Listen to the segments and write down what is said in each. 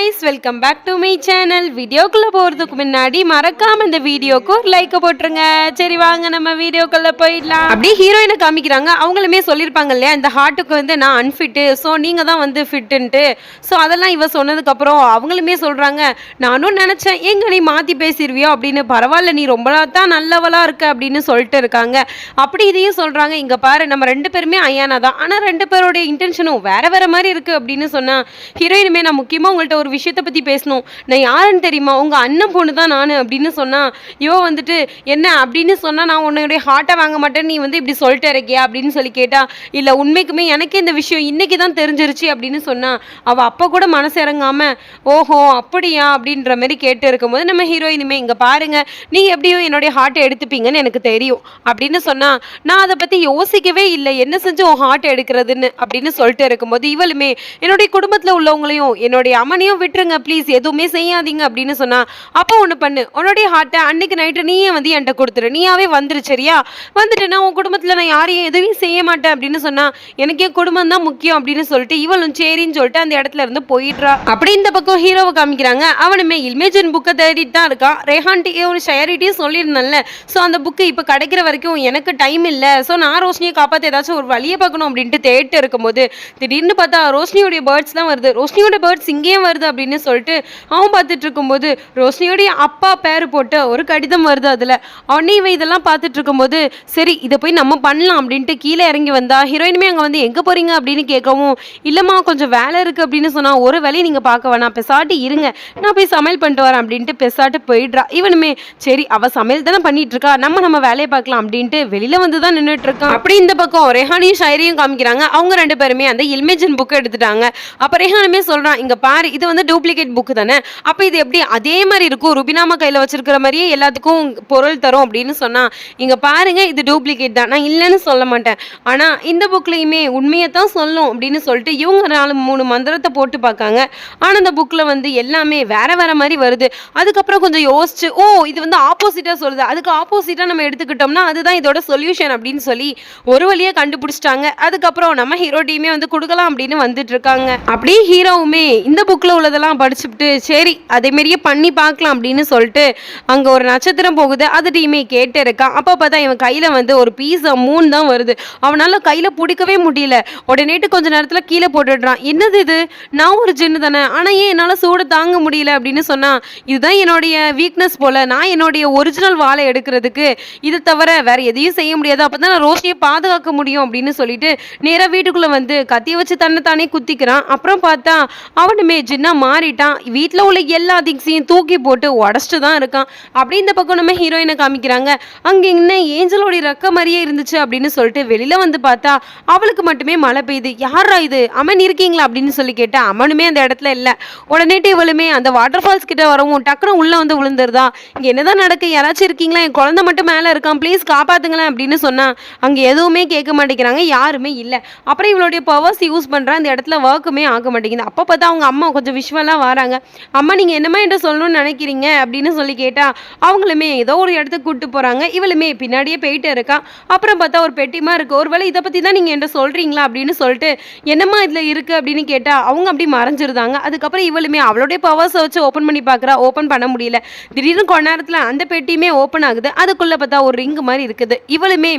Guys welcome back to my channel வீடியோக்குள்ளே போகிறதுக்கு முன்னாடி மறக்காம இந்த வீடியோக்கு ஒரு லைக்கை போட்டுருங்க. சரி வாங்க நம்ம வீடியோக்குள்ளே போயிடலாம். அப்படியே ஹீரோயினை காமிக்கிறாங்க. அவங்களுமே சொல்லியிருப்பாங்க இல்லையா இந்த ஹார்ட்டுக்கு வந்து நான் அன்ஃபிட்டு ஸோ நீங்கள் தான் வந்து ஃபிட்டுன்ட்டு ஸோ அதெல்லாம் இவ சொன்னதுக்கப்புறம் அவங்களுமே சொல்கிறாங்க நானும் நினச்சேன் எங்க நீ மாற்றி பேசிடுவியோ அப்படின்னு. பரவாயில்ல நீ ரொம்ப தான் நல்லவளா இருக்க அப்படின்னு சொல்லிட்டு இருக்காங்க. அப்படி இதையும் சொல்கிறாங்க இங்கே பாரு நம்ம ரெண்டு பேருமே ஐயானா தான். ஆனால் ரெண்டு பேருடைய இன்டென்ஷனும் வேற வேற மாதிரி இருக்குது அப்படின்னு சொன்னால் ஹீரோயினுமே நான் முக்கியமாக உங்கள்கிட்ட ஒரு விஷயத்தை பற்றி பேசணும். நான் யாருன்னு தெரியுமா? உங்கள் அண்ணன் பொண்ணு தான் நான் அப்படின்னு சொன்னால் இவ வந்துட்டு என்ன அப்படின்னு சொன்னால் நான் உன்னுடைய ஹார்ட்டை வாங்க மாட்டேன். நீ வந்து இப்படி சொல்லிட்டு இருக்கியா? அப்படின்னு சொல்லி கேட்டா இல்லை உண்மைக்குமே எனக்கே இந்த விஷயம் இன்னைக்கு தான் தெரிஞ்சிருச்சு அப்படின்னு சொன்னால் அவள் அப்போ கூட மனசு இறங்காமல் ஓஹோ அப்படியா? அப்படின்ற மாதிரி கேட்டு இருக்கும்போது நம்ம ஹீரோயினுமே இங்கே பாருங்கள் நீ எப்படியும் என்னுடைய ஹார்ட்டை எடுத்துப்பீங்கன்னு எனக்கு தெரியும். அப்படின்னு சொன்னால் நான் அதை பற்றி யோசிக்கவே இல்லை. என்ன செஞ்சு உன் ஹார்ட் எடுக்கிறதுன்னு? அப்படின்னு சொல்லிட்டு இருக்கும்போது இவளுமே என்னுடைய குடும்பத்தில் உள்ளவங்களையும் என்னுடைய அம்மனையும் விட்டுருங்க ப்ளீஸ் எதுவுமே செய்யாதீங்க அப்படின்னு சொன்னா அப்போ ஒன்று பண்ணு. உன்னுடைய ஹார்ட்டை அன்னைக்கு நைட்டு நீயே வந்து என்கிட்ட கொடுத்துரு. நீயாவே வந்துரு சரியா? வந்துட்டு நான் உன் குடும்பத்தில் நான் யாரையும் எதுவும் செய்ய மாட்டேன் அப்படின்னு சொன்னா எனக்கு என் குடும்பம் தான் முக்கியம் அப்படின்னு சொல்லிட்டு இவளும் சரின்னு சொல்லிட்டு அந்த இடத்துல இருந்து போயிடுறா. அப்படி இந்த பக்கம் ஹீரோவை காமிக்கிறாங்க. அவனுமே இல்மேஜன் புக்கை தேடிட்டு தான் இருக்கான் ரேஹான்ட்டியே ஒரு ஷயரிட்டியும் சொல்லியிருந்தேன்ல. ஸோ அந்த புக்கு இப்போ கிடைக்கிற வரைக்கும் எனக்கு டைம் இல்லை. ஸோ நான் ரோஷினியை காப்பாற்ற ஏதாச்சும் ஒரு வழியை பார்க்கணும் அப்படின்ட்டு தேட்டு இருக்கும்போது திடீர்னு பார்த்தா ரோஷினியோடைய பேர்ட்ஸ் தான் வருது. ரோஷினியோட பேர்ட்ஸ் இங்கேயும் வருது. அப்படின்னு சொல்லிட்டு அவன் பார்த்துட்டு இருக்கும்போது ரோஷினியோடைய அப்பா பேர் போட்டு ஒரு கடிதம் வருது அதில். அவனே இவன் இதெல்லாம் பார்த்துட்டு இருக்கும்போது சரி இதை போய் நம்ம பண்ணலாம் அப்படின்ட்டு கீழே இறங்கி வந்தா ஹீரோயினுமே அங்கே வந்து எங்கே போறீங்க? அப்படின்னு கேட்கவும் இல்லைம்மா கொஞ்சம் வேலை இருக்குது அப்படின்னு சொன்னா ஒரு வேலையை நீங்கள் பார்க்க வேணாம். பெசாட்டி இருங்க. நான் போய் சமையல் பண்ணிட்டு வரேன் அப்படின்ட்டு பெசாட்டு போயிடுறா. இவனுமே சரி அவ சமையல் தானே பண்ணிட்டு இருக்கா. நம்ம நம்ம வேலையை பார்க்கலாம் அப்படின்ட்டு வெளியில வந்து தான் நின்றுட்டு இருக்கான். அப்படி இந்த பக்கம் ரெஹானியும் ஷைரியும் காமிக்கிறாங்க. அவங்க ரெண்டு பேருமே அந்த இல்மேஜன் புக்கை எடுத்துட்டாங்க. அப்ப ரெஹானுமே சொல்றான் இங்க பாரு இது வந்து டூப்ளிகேட் புக்கு தானே? அப்போ இது எப்படி அதே மாதிரி இருக்கும்? ருபினாமா கையில் வச்சிருக்கிற மாதிரியே எல்லாத்துக்கும் பொருள் தரும் அப்படின்னு சொன்னால் இங்கே பாருங்க இது டூப்ளிகேட் தான். நான் இல்லைன்னு சொல்ல மாட்டேன். ஆனால் இந்த புக்லேயுமே உண்மையை தான் சொல்லும் அப்படின்னு சொல்லிட்டு இவங்க நாலு மூணு மந்திரத்தை போட்டு பார்க்காங்க. ஆனால் அந்த புக்கில் வந்து எல்லாமே வேற வேற மாதிரி வருது. அதுக்கப்புறம் கொஞ்சம் யோசிச்சு ஓ இது வந்து ஆப்போசிட்டாக சொல்லுது. அதுக்கு ஆப்போசிட்டாக நம்ம எடுத்துக்கிட்டோம்னா அதுதான் இதோட சொல்யூஷன் அப்படின்னு சொல்லி ஒரு வழியை கண்டுபிடிச்சிட்டாங்க. அதுக்கப்புறம் நம்ம ஹீரோ டீமே வந்து கொடுக்கலாம் அப்படின்னு வந்துட்டு இருக்காங்க. அப்படியே ஹீரோவுமே இந்த புக்கில் உள்ள உள்ளதெல்லாம் படிச்சுட்டு சரி அதே மாதிரியே பண்ணி பார்க்கலாம் அப்படின்னு சொல்லிட்டு அங்கே ஒரு நட்சத்திரம் போகுது. அது டீமே கேட்டு இருக்கான் அப்போ பார்த்தா இவன் கையில் வந்து ஒரு பீஸை மூணு தான் வருது. அவனால் கையில் பிடிக்கவே முடியல. உடனேட்டு கொஞ்ச நேரத்தில் கீழே போட்டுடுறான். என்னது இது? நான் ஒரு ஜின்னு தானே? ஆனால் ஏன் என்னால் சூடு தாங்க முடியல அப்படின்னு சொன்னான் இதுதான் என்னுடைய வீக்னஸ் போல். நான் என்னுடைய ஒரிஜினல் வாழை எடுக்கிறதுக்கு இது தவிர வேறு எதையும் செய்ய முடியாது. அப்போ தான் நான் ரோஷியை பாதுகாக்க முடியும் அப்படின்னு சொல்லிட்டு நேராக வீட்டுக்குள்ளே வந்து கத்தியை வச்சு தன்னை தானே குத்திக்கிறான். அப்புறம் பார்த்தா அவனுமே ஜின்னா மாறிட்டான். வீட்டில் உள்ள எல்லா திங்ஸையும் தூக்கி போட்டு உடச்சிட்டு தான் இருக்கான். அப்படி இந்த பக்கம் நம்ம ஹீரோயினை காமிக்கிறாங்க. அங்க என்ன ஏஞ்சலோடைய ரக்க மாதிரியே இருந்துச்சு அப்படின்னு சொல்லிட்டு வெளியில வந்து பார்த்தா அவளுக்கு மட்டுமே மழை பெய்யுது. யாரா இது? அமன் இருக்கீங்களா? அப்படின்னு சொல்லி கேட்டா அமனுமே அந்த இடத்துல இல்லை. உடனேட்டு இவளுமே அந்த வாட்டர் ஃபால்ஸ் கிட்ட வரவும் டக்குனு உள்ள வந்து விழுந்துருதா. இங்க என்னதான் நடக்கு? யாராச்சும் இருக்கீங்களா? என் குழந்தை மட்டும் மேல இருக்கான். ப்ளீஸ் காப்பாத்துங்களேன் அப்படின்னு சொன்னா அங்கே எதுவுமே கேட்க மாட்டேங்கிறாங்க. யாருமே இல்லை. அப்புறம் இவளுடைய பவர்ஸ் யூஸ் பண்றா அந்த இடத்துல ஒர்க்குமே ஆக மாட்டேங்குது. அப்போ பார்த்தா அவங்க அம்மா கொஞ்சம் விஷுவலாக வராங்க. அம்மா நீங்கள் என்னம்மா என்கிட்ட சொல்லணும்னு நினைக்கிறீங்க? அப்படின்னு சொல்லி கேட்டால் அவங்களுமே ஏதோ ஒரு இடத்துக்கு கூப்பிட்டு போகிறாங்க இவளுமே பின்னாடியே போயிட்டு இருக்கா. அப்புறம் பார்த்தா ஒரு பெட்டிமா இருக்கு. ஒருவேளை இதை பற்றி தான் நீங்கள் என்கிட்ட சொல்கிறீங்களா அப்படின்னு சொல்லிட்டு என்னம்மா இதில் இருக்குது அப்படின்னு கேட்டால் அவங்க அப்படி மறைஞ்சிருந்தாங்க. அதுக்கப்புறம் இவளுமே அவளுடைய பவர்ஸை வச்சு ஓப்பன் பண்ணி பார்க்குறா. ஓப்பன் பண்ண முடியல. திடீர்னு கொஞ்ச நேரத்தில் அந்த பெட்டியுமே ஓப்பன் ஆகுது. அதுக்குள்ளே பார்த்தா ஒரு ரிங்கு மாதிரி இருக்குது. இவளுமே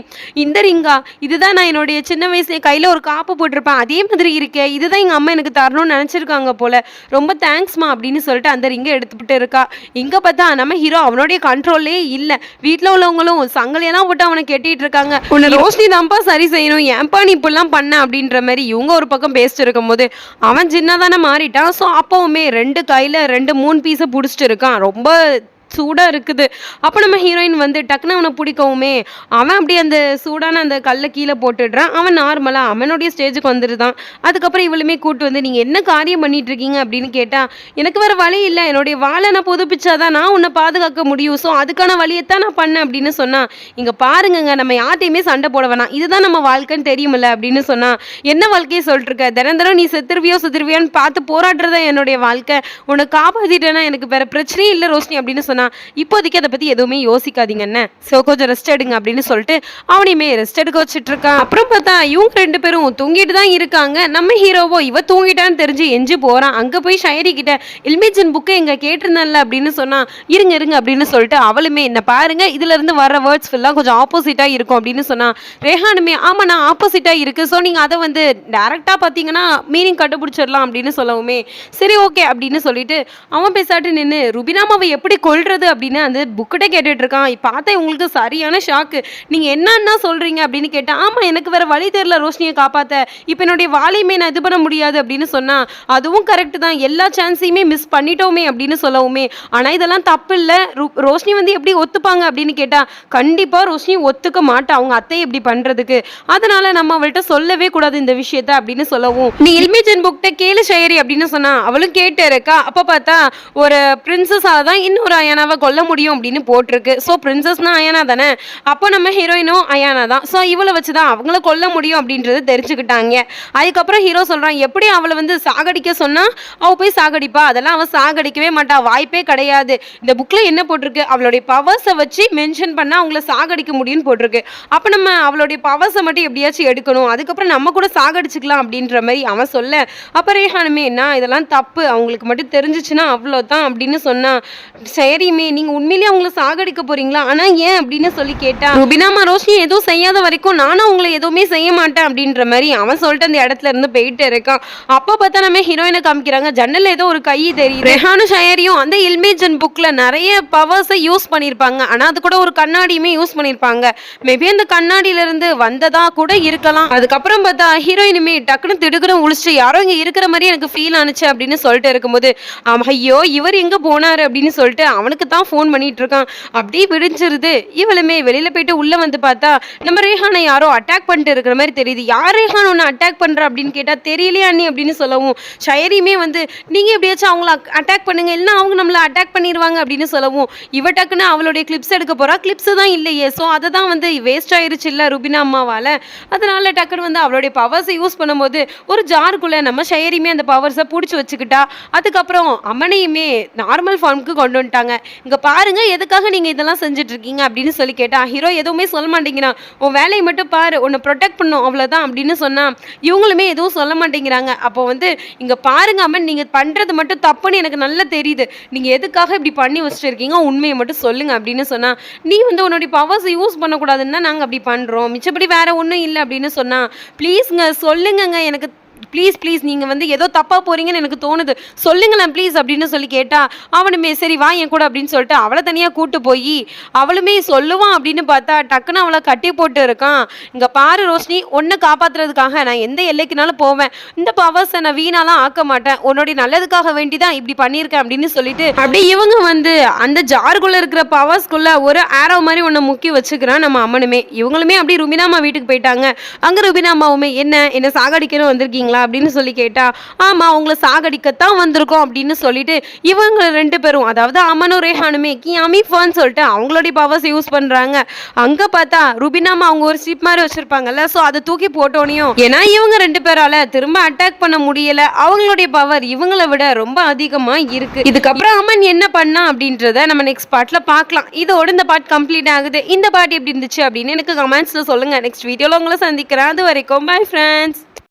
இந்த ரிங்கா இதுதான் நான் என்னுடைய சின்ன வயசுல கையில் ஒரு காப்பு போட்டிருப்பேன். அதே மாதிரி இருக்கே. இதுதான் எங்கள் அம்மா எனக்கு தரணும்னு நினச்சிருக்காங்க போல. ரொம்ப தேங்க்ஸ்மா அப்படின்னு சொல்லிட்டு அந்த ரிங்கை எடுத்துக்கிட்டு இருக்கா. இங்க பார்த்தா நம்ம ஹீரோ அவனுடைய கண்ட்ரோல்லே இல்ல. வீட்ல உள்ளவங்களும் சங்கலையெல்லாம் போட்டு அவனை கெட்டிட்டு இருக்காங்க. உன்னை ரோஷினி தான்ப்பா சரி செய்யணும். ஏன்பா நீ இப்படிலாம் பண்ண அப்படின்ற மாதிரி இவங்க ஒரு பக்கம் பேசிட்டு இருக்கும்போது அவன் சின்னதானே மாறிட்டான். ஸோ அப்பவுமே ரெண்டு கையில ரெண்டு மூணு பீஸை பிடிச்சிட்டு இருக்கான். ரொம்ப சூடாக இருக்குது. அப்போ நம்ம ஹீரோயின் வந்து டக்குன்னு அவனை பிடிக்கவுமே அவன் அப்படியே அந்த சூடான அந்த கல்லை கீழே போட்டுடுறான். அவன் நார்மலாக அவனுடைய ஸ்டேஜுக்கு வந்துடுதான். அதுக்கப்புறம் இவளுமே கூட்டு வந்து நீங்கள் என்ன காரியம் பண்ணிட்டு இருக்கீங்க அப்படின்னு கேட்டால் எனக்கு வேறு வழி இல்லை. என்னுடைய வாழை நான் புதுப்பிச்சாதான் நான் உன்னை பாதுகாக்க முடியும். ஸோ அதுக்கான வழியைத்தான் நான் பண்ணேன். அப்படின்னு சொன்னான் இங்கே பாருங்கங்க நம்ம யார்ட்டையுமே சண்டை போட வேணாம். இதுதான் நம்ம வாழ்க்கைன்னு தெரியுமில்ல. அப்படின்னு சொன்னால் என்ன வாழ்க்கையை சொல்லிட்டு இருக்க தினம் தினம் நீ செத்துருவியோ செத்துருவியோன்னு பார்த்து போராடுறதா என்னுடைய வாழ்க்கை? உன்னை காப்பாற்றிட்டேன்னா எனக்கு வேற பிரச்சனையே இல்லை ரோஷினி. அப்படின்னு சொன்னான் சொன்னா இப்போதைக்கு அதை பத்தி எதுவுமே யோசிக்காதீங்க என்ன ஸோ கொஞ்சம் ரெஸ்ட் எடுங்க அப்படின்னு சொல்லிட்டு அவனையுமே ரெஸ்ட் எடுக்க வச்சுட்டு இருக்கான் அப்புறம் பார்த்தா இவங்க ரெண்டு பேரும் தூங்கிட்டு தான் இருக்காங்க. நம்ம ஹீரோவோ இவ தூங்கிட்டான்னு தெரிஞ்சு எஞ்சி போறான். அங்க போய் ஷயரி கிட்ட இல்மிஜன் புக்கை எங்கே கேட்டிருந்தேன்ல அப்படின்னு சொன்னா இருங்க இருங்க அப்படின்னு சொல்லிட்டு அவளுமே என்ன பாருங்க இதுல இருந்து வர வேர்ட்ஸ் ஃபுல்லாக கொஞ்சம் ஆப்போசிட்டா இருக்கும் அப்படின்னு சொன்னா ரேஹானுமே ஆமா நான் ஆப்போசிட்டா இருக்கு. ஸோ நீங்க அதை வந்து டேரெக்டாக பார்த்தீங்கன்னா மீனிங் கண்டுபிடிச்சிடலாம் அப்படின்னு சொல்லவுமே சரி ஓகே அப்படின்னு சொல்லிட்டு அவன் பேசாட்டு நின்று ருபினாமாவை எப்படி பண்ணுறது அப்படின்னு அந்த புக்கிட்ட கேட்டுட்டு இருக்கான் பார்த்தா உங்களுக்கு சரியான ஷாக்கு நீங்கள் என்னன்னா சொல்கிறீங்க அப்படின்னு கேட்டேன் ஆமாம் எனக்கு வேறு வழி தெரில ரோஷினியை காப்பாற்ற இப்போ என்னுடைய வாலையுமே நான் இது பண்ண முடியாது அப்படின்னு சொன்னால் அதுவும் கரெக்டு தான். எல்லா சான்ஸையுமே மிஸ் பண்ணிட்டோமே அப்படின்னு சொல்லவுமே. ஆனால் இதெல்லாம் தப்பு இல்லை ரோஷினி வந்து எப்படி ஒத்துப்பாங்க அப்படின்னு கேட்டால் கண்டிப்பாக ரோஷினி ஒத்துக்க மாட்டா. அவங்க அத்தையை இப்படி பண்ணுறதுக்கு அதனால நம்ம அவள்கிட்ட சொல்லவே கூடாது இந்த விஷயத்த அப்படின்னு சொல்லவும். நீ இல்மிஜன் புக்கிட்ட கேளு ஷயரி அப்படின்னு சொன்னா அவளும் கேட்டு இருக்கா அப்போ பார்த்தா ஒரு பிரின்சஸாக தான் இன்னொரு அயனா அயானாவை கொல்ல முடியும் அப்படின்னு போட்டிருக்கு. ஸோ பிரின்சஸ்னா அயானா தானே? அப்போ நம்ம ஹீரோயினும் அயானா தான். ஸோ இவளை வச்சு தான் அவங்கள கொல்ல முடியும் அப்படின்றது தெரிஞ்சுக்கிட்டாங்க. அதுக்கப்புறம் ஹீரோ சொல்கிறான் எப்படி அவளை வந்து சாகடிக்க சொன்னால் அவள் போய் சாகடிப்பா. அதெல்லாம் அவள் சாகடிக்கவே மாட்டா. வாய்ப்பே கிடையாது. இந்த புக்கில் என்ன போட்டிருக்கு? அவளுடைய பவர்ஸை வச்சு மென்ஷன் பண்ணால் அவங்கள சாகடிக்க முடியும்னு போட்டிருக்கு. அப்போ நம்ம அவளுடைய பவர்ஸை மட்டும் எப்படியாச்சும் எடுக்கணும். அதுக்கப்புறம் நம்ம கூட சாகடிச்சுக்கலாம் அப்படின்ற மாதிரி அவன் சொல்ல அப்போ ரேஹானுமே என்ன இதெல்லாம் தப்பு. அவங்களுக்கு மட்டும் தெரிஞ்சிச்சுன்னா அவ்வளோதான் அப்படின்னு சொன்னா. சரிமே நீங்க உண்மையிலேயே அவங்கள சாகடிக்க போறீங்களா? ஆனா ஏன் அப்படின்னு சொல்லி கேட்டா ருபினாமா ரோஷினி எதுவும் செய்யாத வரைக்கும் நானும் அவங்கள எதுவுமே செய்ய மாட்டேன் அப்படின்ற மாதிரி அவன் சொல்லிட்டு அந்த இடத்துல இருந்து போயிட்டு இருக்கான். அப்போ பார்த்தா நம்ம ஹீரோயினை காமிக்கிறாங்க. ஜன்னல்ல ஏதோ ஒரு கை தெரியுது. ரெஹானு ஷயரியும் அந்த இல்மேஜன் புக்ல நிறைய பவர்ஸை யூஸ் பண்ணியிருப்பாங்க. ஆனா அது கூட ஒரு கண்ணாடியுமே யூஸ் பண்ணியிருப்பாங்க. மேபி அந்த கண்ணாடியில இருந்து வந்ததா கூட இருக்கலாம். அதுக்கப்புறம் பார்த்தா ஹீரோயினுமே டக்குன்னு திடுக்குன்னு உழிச்சு யாரோ இங்க இருக்கிற மாதிரி எனக்கு ஃபீல் ஆனுச்சு அப்படின்னு சொல்லிட்டு இருக்கும்போது ஐயோ இவர் எங்க போனாரு? அப்படின்னு சொல்லிட்டு அவன் அவனுக்கு தான் ஃபோன் பண்ணிட்டு இருக்கான் அப்படியே விடிஞ்சிருது. இவளுமே வெளியில போயிட்டு உள்ள வந்து பார்த்தா நம்ம ரேஹானை யாரோ அட்டாக் பண்ணிட்டு இருக்கிற மாதிரி தெரியுது. யார் ரேஹான் ஒன்று அட்டாக் பண்ணுற அப்படின்னு கேட்டால் தெரியலையா அண்ணி அப்படின்னு சொல்லவும் ஷயரியுமே வந்து நீங்கள் எப்படியாச்சும் அவங்கள அட்டாக் பண்ணுங்க. இல்லைன்னா அவங்க நம்மளை அட்டாக் பண்ணிடுவாங்க அப்படின்னு சொல்லவும் இவ டக்குன்னு அவளுடைய கிளிப்ஸ் எடுக்க போறா. கிளிப்ஸ் தான் இல்லையே. ஸோ அதை தான் வந்து வேஸ்ட் ஆயிருச்சு இல்ல ருபினா அம்மாவால். அதனால டக்குன்னு வந்து அவளுடைய பவர்ஸை யூஸ் பண்ணும்போது ஒரு ஜாருக்குள்ள நம்ம ஷயரியுமே அந்த பவர்ஸை பிடிச்சி வச்சுக்கிட்டா அதுக்கப்புறம் அம்மனையுமே நார்மல் ஃபார்முக்கு கொண்டு வந்துட்டாங்க. இங்கே பாருங்கள் எதுக்காக நீங்கள் இதெல்லாம் செஞ்சிட்ருக்கீங்க அப்படின்னு சொல்லி கேட்டால் ஹீரோ எதுவுமே சொல்ல மாட்டேங்கிறான் உன் வேலையை மட்டும் பாரு. உன்னை ப்ரொடெக்ட் பண்ணும். அவ்வளோதான் அப்படின்னு சொன்னால் இவங்களுமே எதுவும் சொல்ல மாட்டேங்கிறாங்க. அப்போ வந்து இங்கே பாருங்க அம்மன் நீங்கள் பண்ணுறது மட்டும் தப்புன்னு எனக்கு நல்லா தெரியுது. நீங்கள் எதுக்காக இப்படி பண்ணி வச்சுட்டு இருக்கீங்க உண்மையை மட்டும் சொல்லுங்கள் அப்படின்னு சொன்னா நீ வந்து உன்னுடைய பவர்ஸ் யூஸ் பண்ணக்கூடாதுன்னு தான் அப்படி பண்ணுறோம் மிச்சப்படி வேறு ஒன்றும் இல்லை அப்படின்னு சொன்னால் ப்ளீஸுங்க சொல்லுங்கங்க. எனக்கு ப்ளீஸ் ப்ளீஸ் நீங்கள் வந்து ஏதோ தப்பாக போகிறீங்கன்னு எனக்கு தோணுது. சொல்லுங்களேன் ப்ளீஸ் அப்படின்னு சொல்லி கேட்டா அவனுமே சரி வா என் கூட அப்படின்னு சொல்லிட்டு அவளை தனியாக கூட்டு போய் அவளுமே சொல்லுவான் அப்படின்னு பார்த்தா டக்குன்னு அவளை கட்டி போட்டு இருக்கான். இங்கே பாரு ரோஷினி ஒன்று காப்பாற்றுறதுக்காக நான் எந்த எல்லைக்குனாலும் போவேன். இந்த பவர்ஸை நான் வீணாலாம் ஆக்க மாட்டேன். உன்னுடைய நல்லதுக்காக வேண்டி தான் இப்படி பண்ணியிருக்கேன் அப்படின்னு சொல்லிட்டு அப்படியே இவங்க வந்து அந்த ஜாருக்குள்ளே இருக்கிற பவர்ஸ்குள்ள ஒரு ஆரோ மாதிரி ஒன்று முக்கி வச்சுக்கிறான் நம்ம அம்மனுமே. இவங்களுமே அப்படியே ருபினாமா வீட்டுக்கு போயிட்டாங்க. அங்கே ருபினாமாவுமே என்ன என்ன சாகடிக்கணும் வந்திருக்கீங்க? வந்திருக்கீங்களா அப்படின்னு சொல்லி கேட்டா ஆமா உங்களை சாகடிக்கத்தான் வந்திருக்கோம் அப்படின்னு சொல்லிட்டு இவங்க ரெண்டு பேரும் அதாவது அமனும் ரேஹானுமே கியாமி ஃபர்ன்னு சொல்லிட்டு அவங்களுடைய பவர்ஸ் யூஸ் பண்றாங்க. அங்க பார்த்தா ருபினாமா அவங்க ஒரு ஷிப் மாதிரி வச்சிருப்பாங்கல்ல ஸோ அதை தூக்கி போட்டோனையும் ஏன்னா இவங்க ரெண்டு பேரால திரும்ப அட்டாக் பண்ண முடியல. அவங்களுடைய பவர் இவங்களை விட ரொம்ப அதிகமா இருக்கு. இதுக்கப்புறம் அமன் என்ன பண்ணா அப்படின்றத நம்ம நெக்ஸ்ட் பார்ட்ல பார்க்கலாம். இதோட இந்த பார்ட் கம்ப்ளீட் ஆகுது. இந்த பார்ட் எப்படி இருந்துச்சு அப்படின்னு எனக்கு கமெண்ட்ஸ்ல சொல்லுங்க. நெக்ஸ்ட் வீடியோல உங்களை சந்திக்கிறேன். அது வரைக்கும் பை ஃப்ரெண்ட்ஸ்